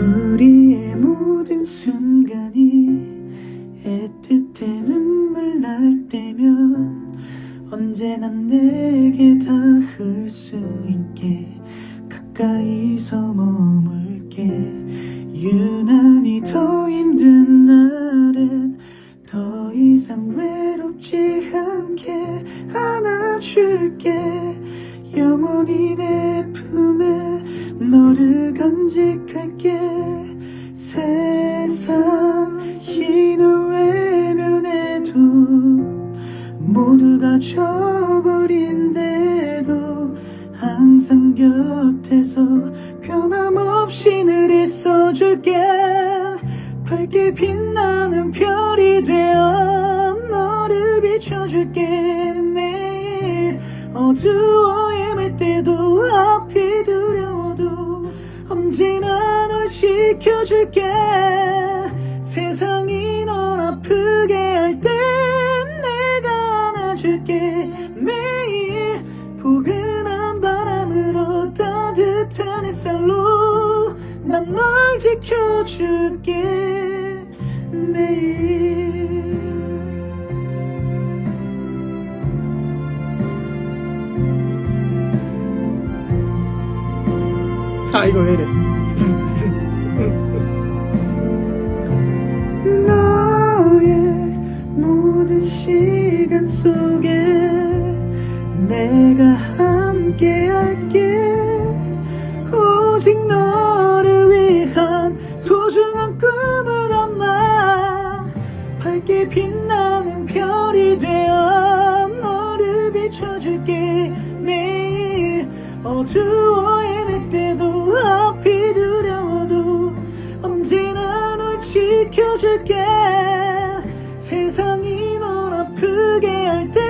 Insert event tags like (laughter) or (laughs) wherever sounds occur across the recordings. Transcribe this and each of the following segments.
우리의 모든 순간이 애틋해 눈물 날 때면 언제나 내게 닿을 수 있게 가까이서 머물게. 유난히 더 힘든 날엔 더 이상 외롭지 않게 안아줄게. 영원히 내 품에 너를 간직할게. 세상이 널 외면해도 모두가 져버린대도 항상 곁에서 변함없이 늘 있어줄게. 밝게 빛나는 별이 되어 너를 비춰줄게. 매일 어두워 헤맬 때도 앞이 두려워도 언제나 널 지켜줄게. 세상이 널 아프게 할 땐 내가 안아줄게. 매일 포근한 바람으로 따뜻한 햇살로 난 널 지켜줄게. 매일 아 이거 왜 이래? 너의 모든 시간 속에 내가 함께 할게. 오직 너를 위한 소중한 꿈을 담아 밝게 빛나는 별이 되어 너를 비춰줄게. 매일 어두워 헤맬 때 줄게. 세상이 널 아프게 할 땐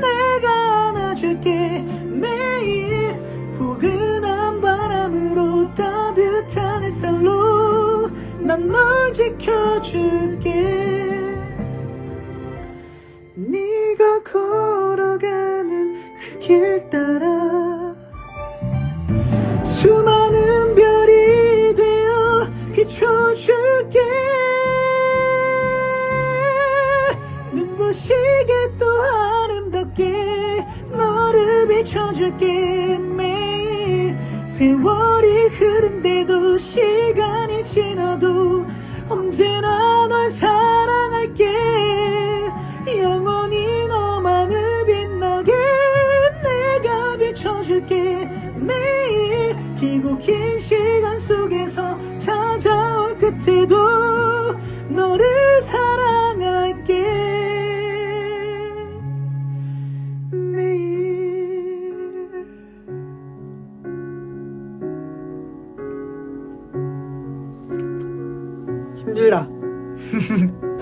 내가 안아줄게. 매일 포근한 바람으로 따뜻한 햇살로 난 널 지켜줄게. 네가 걸어가는 그 길 따라 수많은 시게 또 아름답게 너를 비춰줄게 매일 세월이 흐른데도 시간이 지나도 언제나 널 사랑할게. 영원히 너만을 빛나게 내가 비춰줄게 매일 길고 긴 시간 힘들다 (laughs)